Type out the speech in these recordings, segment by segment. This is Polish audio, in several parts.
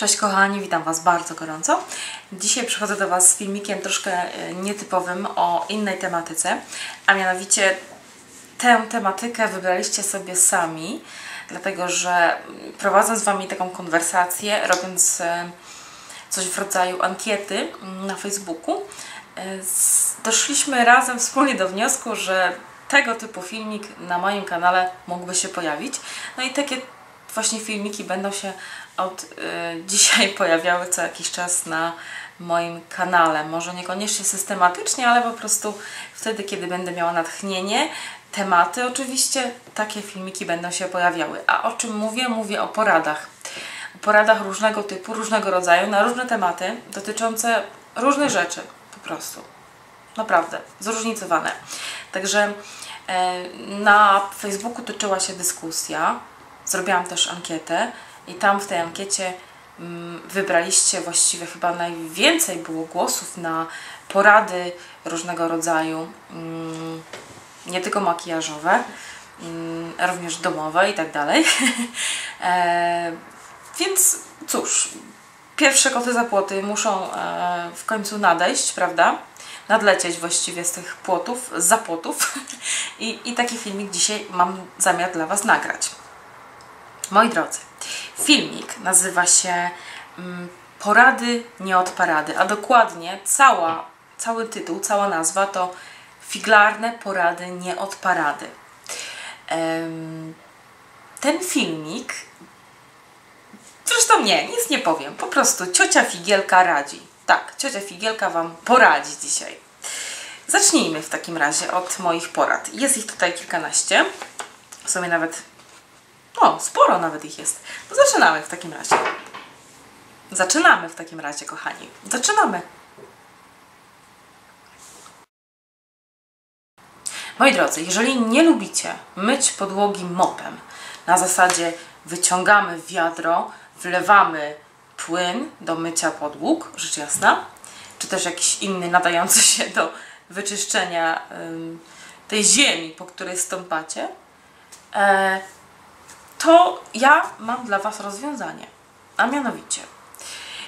Cześć kochani, witam Was bardzo gorąco. Dzisiaj przychodzę do Was z filmikiem troszkę e, nietypowym o innej tematyce, a mianowicie tę tematykę wybraliście sobie sami, dlatego że prowadzę z Wami taką konwersację, robiąc e, coś w rodzaju ankiety na Facebooku, e, doszliśmy razem wspólnie do wniosku, że tego typu filmik na moim kanale mógłby się pojawić. No i takie właśnie filmiki będą się od y, dzisiaj pojawiały co jakiś czas na moim kanale. Może niekoniecznie systematycznie, ale po prostu wtedy, kiedy będę miała natchnienie, tematy oczywiście, takie filmiki będą się pojawiały. A o czym mówię? Mówię o poradach. O poradach różnego typu, różnego rodzaju, na różne tematy, dotyczące różnych rzeczy, po prostu. Naprawdę, zróżnicowane. Także e, na Facebooku toczyła się dyskusja, zrobiłam też ankietę i tam w tej ankiecie mm, wybraliście właściwie chyba najwięcej było głosów na porady różnego rodzaju, mm, nie tylko makijażowe, mm, również domowe i tak dalej. E, więc cóż, pierwsze koty za płoty muszą e, w końcu nadejść, prawda? Nadlecieć właściwie z tych płotów, z zapłotów. I, I taki filmik dzisiaj mam zamiar dla Was nagrać. Moi drodzy, filmik nazywa się mm, Porady nie od parady, a dokładnie cała, cały tytuł, cała nazwa to Figlarne porady nie od parady. Ten filmik, zresztą nie, nic nie powiem, po prostu ciocia Figielka radzi. Tak, ciocia Figielka Wam poradzi dzisiaj. Zacznijmy w takim razie od moich porad. Jest ich tutaj kilkanaście, w sumie nawet o, sporo nawet ich jest. To zaczynamy w takim razie. Zaczynamy w takim razie, kochani. Zaczynamy. Moi drodzy, jeżeli nie lubicie myć podłogi mopem, na zasadzie wyciągamy wiadro, wlewamy płyn do mycia podłóg, rzecz jasna, czy też jakiś inny nadający się do wyczyszczenia tej ziemi, po której stąpacie, e, to ja mam dla Was rozwiązanie. A mianowicie,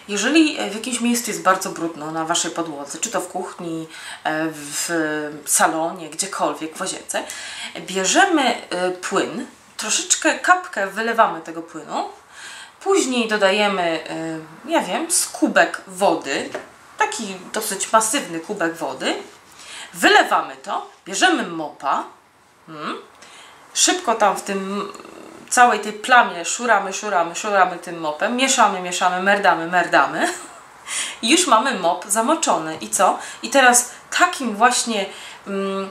jeżeli w jakimś miejscu jest bardzo brudno na Waszej podłodze, czy to w kuchni, e, w salonie, gdziekolwiek, w łazience, bierzemy e, płyn, troszeczkę kapkę wylewamy tego płynu, później dodajemy, e, ja wiem, kubek wody, taki dosyć masywny kubek wody, wylewamy to, bierzemy mopa, hmm, szybko tam w tym całej tej plamie szuramy, szuramy, szuramy tym mopem, mieszamy, mieszamy, merdamy, merdamy i już mamy mop zamoczony. I co? I teraz takim właśnie mm,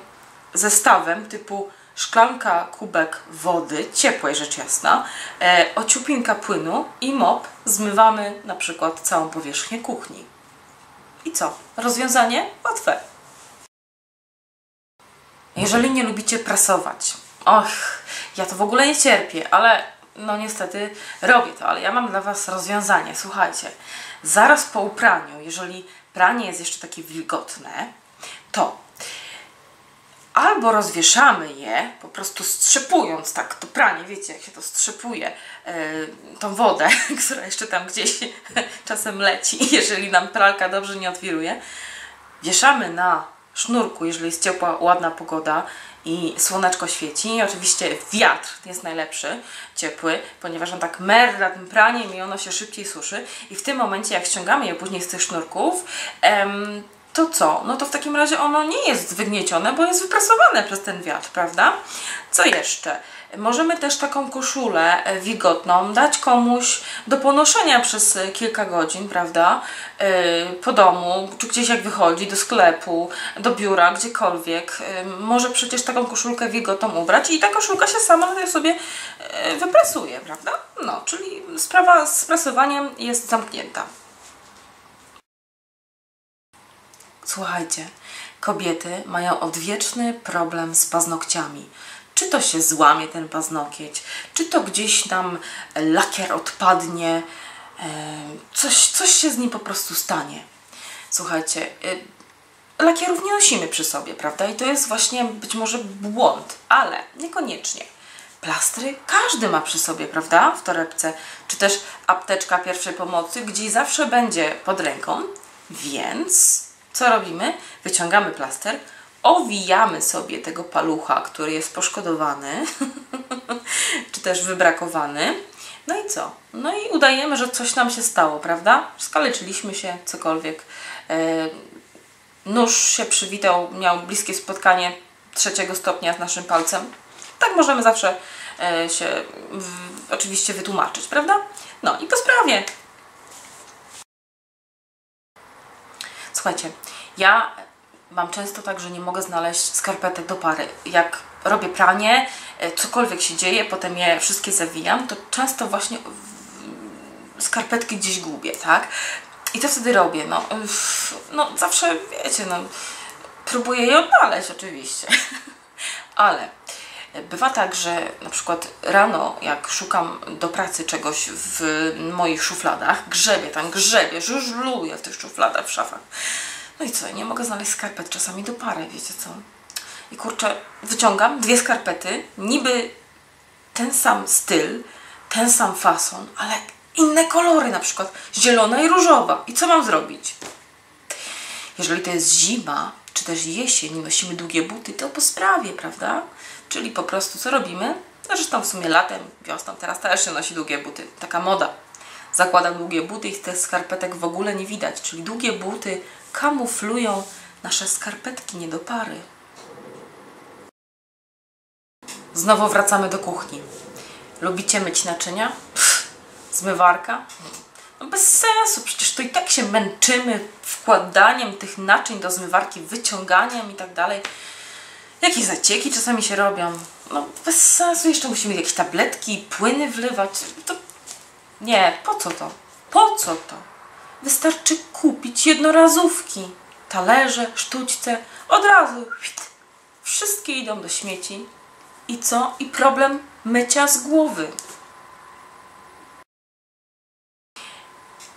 zestawem typu szklanka, kubek wody, ciepłej rzecz jasna, e, ociupinka płynu i mop zmywamy na przykład całą powierzchnię kuchni. I co? Rozwiązanie? Łatwe. Jeżeli nie lubicie prasować, och, ja to w ogóle nie cierpię, ale no niestety robię to, ale ja mam dla Was rozwiązanie. Słuchajcie, zaraz po upraniu, jeżeli pranie jest jeszcze takie wilgotne, to albo rozwieszamy je, po prostu strzepując tak to pranie, wiecie jak się to strzepuje, yy, tą wodę, która jeszcze tam gdzieś czasem leci, jeżeli nam pralka dobrze nie odwiruje, wieszamy na sznurku, jeżeli jest ciepła, ładna pogoda i słoneczko świeci. Oczywiście wiatr jest najlepszy, ciepły, ponieważ on tak merda tym praniem i ono się szybciej suszy. I w tym momencie, jak ściągamy je później z tych sznurków, em, to co? No to w takim razie ono nie jest wygniecione, bo jest wyprasowane przez ten wiatr, prawda? Co jeszcze? Możemy też taką koszulę e, wilgotną dać komuś do ponoszenia przez e, kilka godzin, prawda? E, po domu, czy gdzieś jak wychodzi, do sklepu, do biura, gdziekolwiek. Może przecież taką koszulkę wilgotną ubrać i ta koszulka się sama sobie wyprasuje, prawda? No, czyli sprawa z prasowaniem jest zamknięta. Słuchajcie, kobiety mają odwieczny problem z paznokciami czy to się złamie ten paznokieć, czy to gdzieś nam lakier odpadnie, e, coś, coś się z nim po prostu stanie. Słuchajcie, e, lakierów nie nosimy przy sobie, prawda? I to jest właśnie być może błąd, ale niekoniecznie. plastry każdy ma przy sobie, prawda? W torebce, czy też apteczka pierwszej pomocy, gdzieś zawsze będzie pod ręką. Więc co robimy? Wyciągamy plaster, owijamy sobie tego palucha, który jest poszkodowany, czy też wybrakowany. No i co? No i udajemy, że coś nam się stało, prawda? Skaleczyliśmy się, cokolwiek. E, nóż się przywitał, miał bliskie spotkanie trzeciego stopnia z naszym palcem. Tak możemy zawsze e, się oczywiście wytłumaczyć, prawda? No i po sprawie. Słuchajcie, ja mam często tak, że nie mogę znaleźć skarpetek do pary. Jak robię pranie, e, cokolwiek się dzieje, potem je wszystkie zawijam, to często właśnie skarpetki gdzieś gubię, tak? I to wtedy robię, no, no zawsze, wiecie, no, próbuję je odnaleźć oczywiście, ale bywa tak, że na przykład rano, jak szukam do pracy czegoś w moich szufladach, grzebię tam, grzebię, żużluję w tych szufladach, w szafach. No i co, nie mogę znaleźć skarpet czasami do pary, wiecie co? I kurczę, wyciągam dwie skarpety, niby ten sam styl, ten sam fason, ale inne kolory, na przykład zielona i różowa. I co mam zrobić? Jeżeli to jest zima, czy też jesień, nosimy długie buty, to po sprawie, prawda? Czyli po prostu co robimy? No, zresztą w sumie latem, wiosną, teraz też się nosi długie buty. Taka moda. Zakładam długie buty i tych skarpetek w ogóle nie widać. Czyli długie buty kamuflują nasze skarpetki nie do pary. Znowu wracamy do kuchni. Lubicie myć naczynia? Pff, zmywarka? No bez sensu, przecież to i tak się męczymy wkładaniem tych naczyń do zmywarki, wyciąganiem i tak dalej. Jakie zacieki czasami się robią. No bez sensu, jeszcze musimy jakieś tabletki, płyny wlewać. To... Nie, po co to? Po co to? Wystarczy kupić jednorazówki. Talerze, sztućce, od razu. Wszystkie idą do śmieci. I co? I problem mycia z głowy.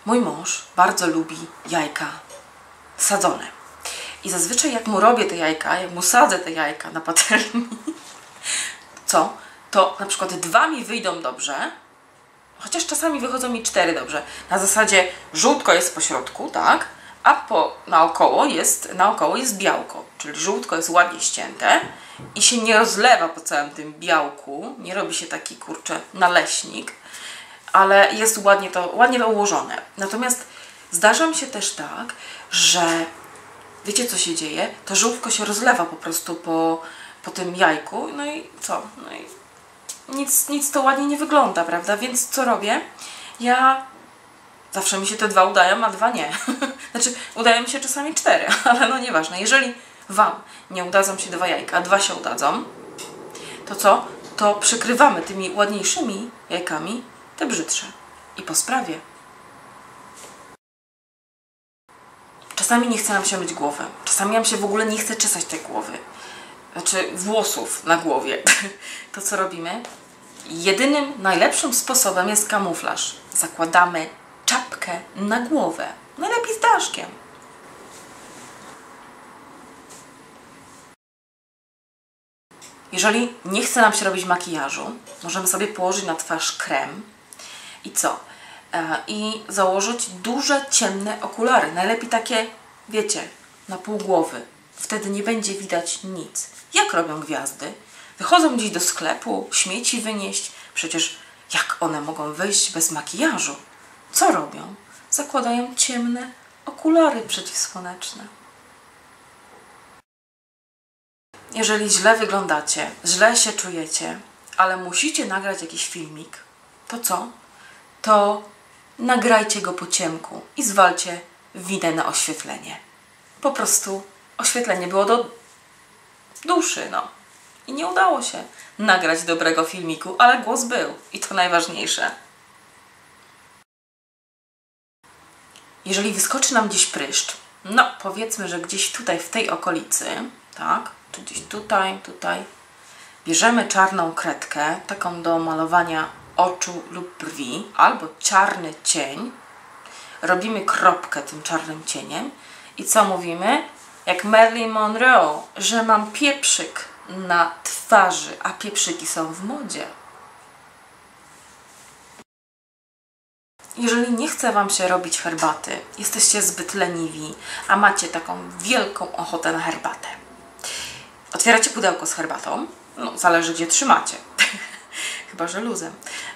Mój mąż bardzo lubi jajka sadzone. I zazwyczaj jak mu robię te jajka, jak mu sadzę te jajka na patelni, co? To na przykład dwa mi wyjdą dobrze, chociaż czasami wychodzą mi cztery dobrze. Na zasadzie żółtko jest po środku, tak? A po, naokoło, jest, naokoło jest białko, czyli żółtko jest ładnie ścięte i się nie rozlewa po całym tym białku, nie robi się taki, kurczę, naleśnik, ale jest ładnie to, ładnie to ułożone. Natomiast zdarza mi się też tak, że wiecie co się dzieje? To żółtko się rozlewa po prostu po, po tym jajku, no i co? No i nic, nic to ładnie nie wygląda, prawda? Więc co robię? Ja zawsze mi się te dwa udają, a dwa nie. znaczy, udają mi się czasami cztery, ale no nieważne. Jeżeli Wam nie udadzą się dwa jajka, a dwa się udadzą, to co? To przykrywamy tymi ładniejszymi jajkami te brzydsze. I po sprawie. Czasami nie chce nam się myć głowę. Czasami nam się w ogóle nie chce czesać tej głowy. Znaczy włosów na głowie. To co robimy? Jedynym najlepszym sposobem jest kamuflaż. Zakładamy czapkę na głowę. Najlepiej z daszkiem. Jeżeli nie chce nam się robić makijażu, możemy sobie położyć na twarz krem i co? E, I założyć duże, ciemne okulary. Najlepiej takie, wiecie, na pół głowy. Wtedy nie będzie widać nic. Jak robią gwiazdy? Wychodzą gdzieś do sklepu, śmieci wynieść. Przecież jak one mogą wyjść bez makijażu? Co robią? Zakładają ciemne okulary przeciwsłoneczne. Jeżeli źle wyglądacie, źle się czujecie, ale musicie nagrać jakiś filmik, to co? To nagrajcie go po ciemku i zwalcie winę na oświetlenie. Po prostu oświetlenie było do duszy, no. I nie udało się nagrać dobrego filmiku, ale głos był i to najważniejsze. Jeżeli wyskoczy nam gdzieś pryszcz, no powiedzmy, że gdzieś tutaj w tej okolicy, tak, czy gdzieś tutaj, tutaj, bierzemy czarną kredkę, taką do malowania oczu lub brwi, albo czarny cień, robimy kropkę tym czarnym cieniem i co mówimy? Jak Marilyn Monroe, że mam pieprzyk na twarzy, a pieprzyki są w modzie. Jeżeli nie chce Wam się robić herbaty, jesteście zbyt leniwi, a macie taką wielką ochotę na herbatę, otwieracie pudełko z herbatą, no zależy gdzie trzymacie, chyba że luzem.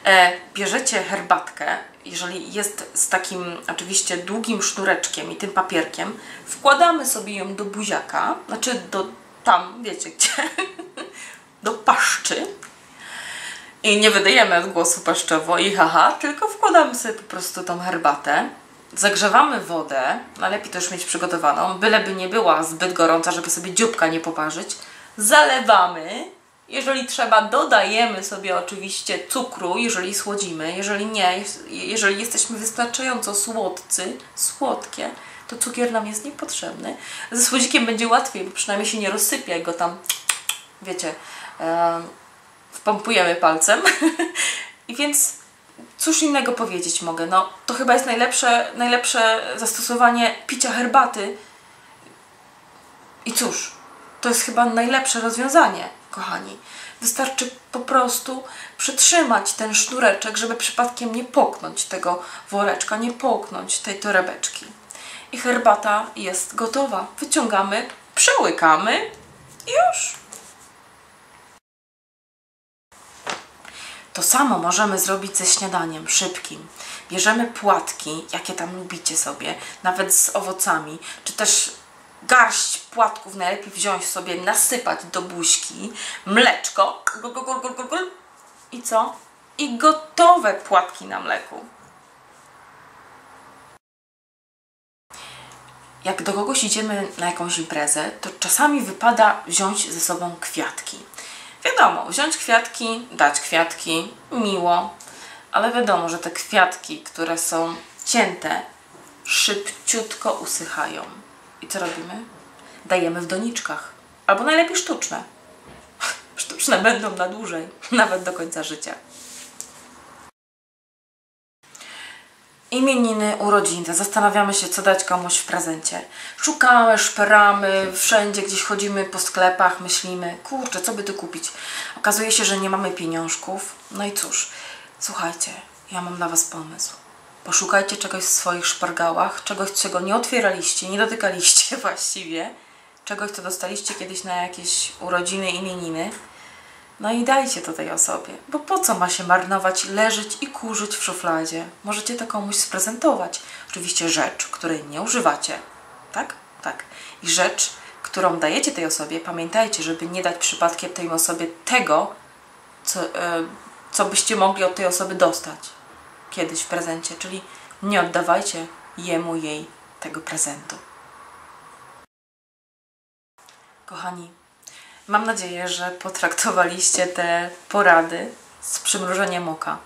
E, bierzecie herbatkę, jeżeli jest z takim oczywiście długim sznureczkiem i tym papierkiem, wkładamy sobie ją do buziaka, znaczy do tam, wiecie gdzie, do paszczy. I nie wydajemy głosu paszczowo i haha, tylko wkładamy sobie po prostu tą herbatę, zagrzewamy wodę, najlepiej też mieć przygotowaną, byleby nie była zbyt gorąca, żeby sobie dzióbka nie poparzyć, zalewamy, jeżeli trzeba dodajemy sobie oczywiście cukru, jeżeli słodzimy, jeżeli nie, jeżeli jesteśmy wystarczająco słodcy, słodkie, to cukier nam jest niepotrzebny. Ze słodzikiem będzie łatwiej, bo przynajmniej się nie rozsypie, go tam, wiecie, wpompujemy palcem. I więc cóż innego powiedzieć mogę? No, to chyba jest najlepsze, najlepsze zastosowanie picia herbaty. I cóż, to jest chyba najlepsze rozwiązanie, kochani. Wystarczy po prostu przytrzymać ten sznureczek, żeby przypadkiem nie poknąć tego woreczka, nie poknąć tej torebeczki. I herbata jest gotowa. Wyciągamy, przełykamy i już. To samo możemy zrobić ze śniadaniem szybkim. Bierzemy płatki, jakie tam lubicie sobie, nawet z owocami, czy też garść płatków najlepiej wziąć sobie, nasypać do buźki, mleczko gul, gul, gul, gul, i co? I gotowe płatki na mleku. Jak do kogoś idziemy na jakąś imprezę, to czasami wypada wziąć ze sobą kwiatki. Wiadomo, wziąć kwiatki, dać kwiatki, miło, ale wiadomo, że te kwiatki, które są cięte, szybciutko usychają. I co robimy? Dajemy w doniczkach. Albo najlepiej sztuczne. Sztuczne będą na dłużej, nawet do końca życia. Imieniny, urodziny. Zastanawiamy się, co dać komuś w prezencie. Szukamy, szperamy, wszędzie gdzieś chodzimy po sklepach, myślimy, kurczę, co by tu kupić? Okazuje się, że nie mamy pieniążków. No i cóż, słuchajcie, ja mam dla Was pomysł. Poszukajcie czegoś w swoich szpargałach, czegoś, czego nie otwieraliście, nie dotykaliście właściwie, czegoś, co dostaliście kiedyś na jakieś urodziny, imieniny no i dajcie to tej osobie, bo po co ma się marnować, leżeć i kurzyć w szufladzie? Możecie to komuś sprezentować. Oczywiście rzecz, której nie używacie. Tak? Tak. I rzecz, którą dajecie tej osobie, pamiętajcie, żeby nie dać przypadkiem tej osobie tego, co, e, co byście mogli od tej osoby dostać kiedyś w prezencie. Czyli nie oddawajcie jemu, jej tego prezentu. Kochani, Mam nadzieję, że potraktowaliście te porady z przymrużeniem oka.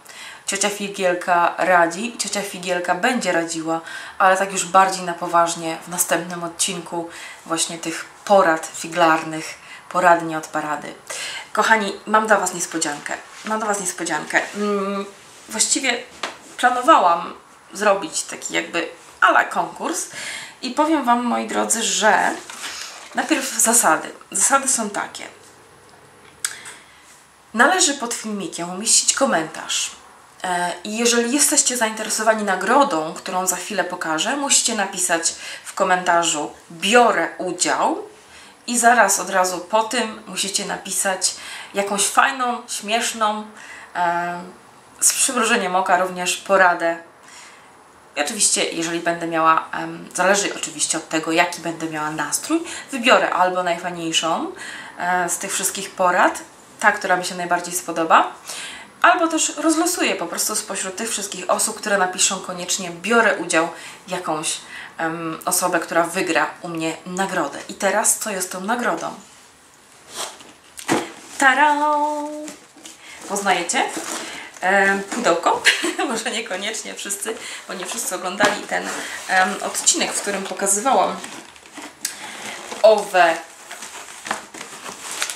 Ciocia Figielka radzi i ciocia Figielka będzie radziła, ale tak już bardziej na poważnie w następnym odcinku właśnie tych porad figlarnych, poradnie od parady. Kochani, mam dla Was niespodziankę. Mam dla Was niespodziankę. Hmm, właściwie planowałam zrobić taki jakby ala konkurs i powiem Wam, moi drodzy, że Najpierw zasady. Zasady są takie. Należy pod filmikiem umieścić komentarz. E, I jeżeli jesteście zainteresowani nagrodą, którą za chwilę pokażę, musicie napisać w komentarzu biorę udział i zaraz od razu po tym musicie napisać jakąś fajną, śmieszną, e, z przymrużeniem oka również poradę i oczywiście, jeżeli będę miała, zależy oczywiście od tego, jaki będę miała nastrój, wybiorę albo najfajniejszą e, z tych wszystkich porad, ta, która mi się najbardziej spodoba, albo też rozlosuję po prostu spośród tych wszystkich osób, które napiszą koniecznie biorę udział jakąś um, osobę, która wygra u mnie nagrodę. I teraz co jest tą nagrodą? Tara! Poznajecie? Pudełko. Może niekoniecznie wszyscy, bo nie wszyscy oglądali ten odcinek, w którym pokazywałam owe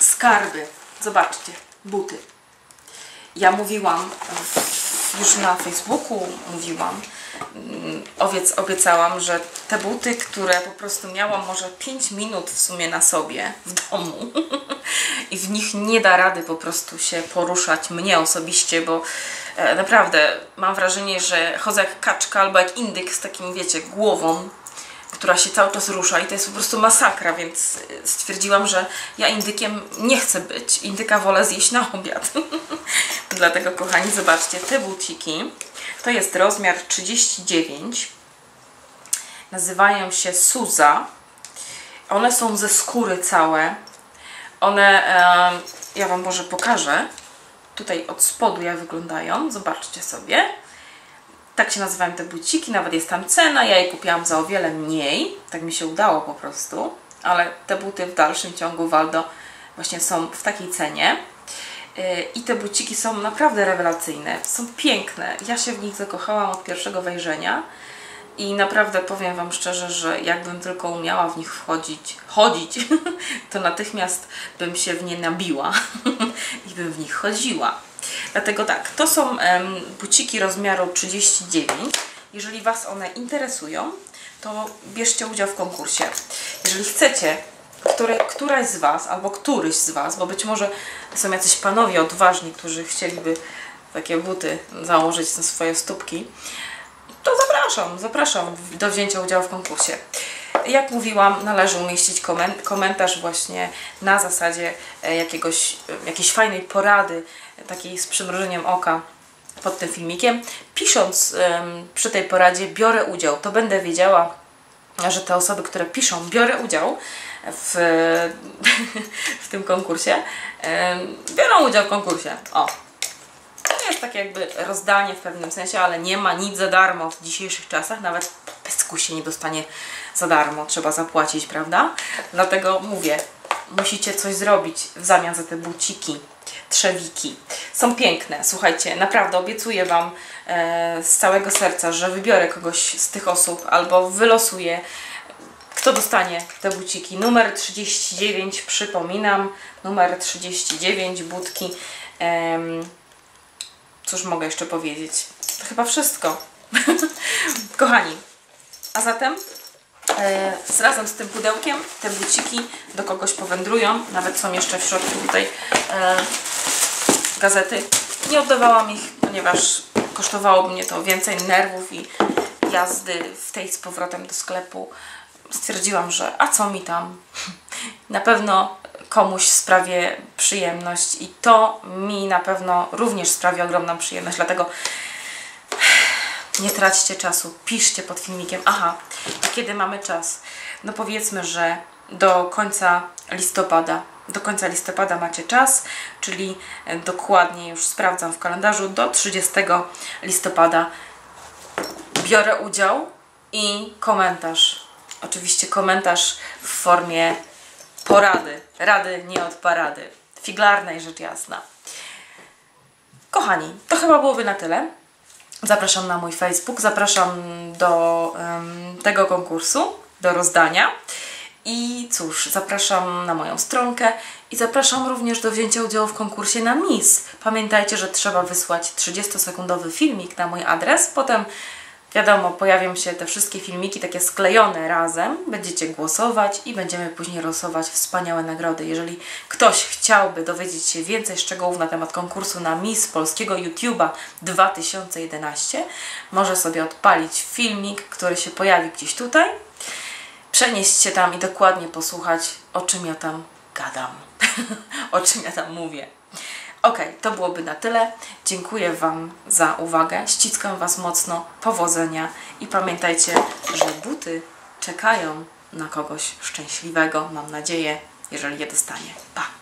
skarby. Zobaczcie, buty. Ja mówiłam już na Facebooku mówiłam, owiec, obiecałam, że te buty, które po prostu miałam może 5 minut w sumie na sobie w domu i w nich nie da rady po prostu się poruszać mnie osobiście, bo e, naprawdę mam wrażenie, że chodzę jak kaczka albo jak indyk z takim, wiecie, głową która się cały czas rusza i to jest po prostu masakra, więc stwierdziłam, że ja indykiem nie chcę być. Indyka wolę zjeść na obiad. Dlatego, kochani, zobaczcie, te buciki to jest rozmiar 39. Nazywają się Suza. One są ze skóry całe. One, e, ja Wam może pokażę. Tutaj od spodu jak wyglądają. Zobaczcie sobie. Tak się nazywają te buciki, nawet jest tam cena. Ja je kupiłam za o wiele mniej. Tak mi się udało po prostu. Ale te buty w dalszym ciągu Waldo właśnie są w takiej cenie. I te buciki są naprawdę rewelacyjne. Są piękne. Ja się w nich zakochałam od pierwszego wejrzenia. I naprawdę powiem Wam szczerze, że jakbym tylko umiała w nich wchodzić, chodzić, to natychmiast bym się w nie nabiła i bym w nich chodziła. Dlatego tak, to są buciki rozmiaru 39. Jeżeli Was one interesują, to bierzcie udział w konkursie. Jeżeli chcecie, które, któraś z Was, albo któryś z Was, bo być może są jacyś panowie odważni, którzy chcieliby takie buty założyć na swoje stópki, to zapraszam, zapraszam do wzięcia udziału w konkursie. Jak mówiłam, należy umieścić komentarz właśnie na zasadzie e, jakiegoś, e, jakiejś fajnej porady, takiej z przymrużeniem oka pod tym filmikiem. Pisząc przy tej poradzie biorę udział, to będę wiedziała, że te osoby, które piszą biorę udział w, w tym konkursie, biorą udział w konkursie. O, to jest takie jakby rozdanie w pewnym sensie, ale nie ma nic za darmo w dzisiejszych czasach, nawet pysku się nie dostanie za darmo, trzeba zapłacić, prawda? Dlatego mówię, musicie coś zrobić w zamian za te buciki, trzewiki. Są piękne, słuchajcie, naprawdę obiecuję Wam e, z całego serca, że wybiorę kogoś z tych osób albo wylosuję kto dostanie te buciki. Numer 39, przypominam, numer 39, budki. Ehm, cóż mogę jeszcze powiedzieć? To chyba wszystko. Kochani, a zatem e, razem z tym pudełkiem te buciki do kogoś powędrują. Nawet są jeszcze w środku tutaj e, gazety. Nie oddawałam ich, ponieważ kosztowało mnie to więcej nerwów i jazdy w tej z powrotem do sklepu. Stwierdziłam, że a co mi tam? Na pewno komuś sprawię przyjemność i to mi na pewno również sprawi ogromną przyjemność, dlatego nie traćcie czasu, piszcie pod filmikiem. Aha, kiedy mamy czas? No powiedzmy, że do końca listopada. Do końca listopada macie czas, czyli dokładnie już sprawdzam w kalendarzu, do 30 listopada biorę udział i komentarz. Oczywiście komentarz w formie porady. Rady nie od parady. Figlarnej rzecz jasna. Kochani, to chyba byłoby na tyle. Zapraszam na mój Facebook, zapraszam do um, tego konkursu, do rozdania. I cóż, zapraszam na moją stronkę i zapraszam również do wzięcia udziału w konkursie na Miss. Pamiętajcie, że trzeba wysłać 30-sekundowy filmik na mój adres, potem Wiadomo, pojawią się te wszystkie filmiki takie sklejone razem, będziecie głosować i będziemy później losować wspaniałe nagrody. Jeżeli ktoś chciałby dowiedzieć się więcej szczegółów na temat konkursu na Miss Polskiego YouTube'a 2011, może sobie odpalić filmik, który się pojawi gdzieś tutaj, przenieść się tam i dokładnie posłuchać, o czym ja tam gadam, o czym ja tam mówię. Ok, to byłoby na tyle. Dziękuję Wam za uwagę. Ściskam Was mocno. Powodzenia i pamiętajcie, że buty czekają na kogoś szczęśliwego, mam nadzieję, jeżeli je dostanie. Pa!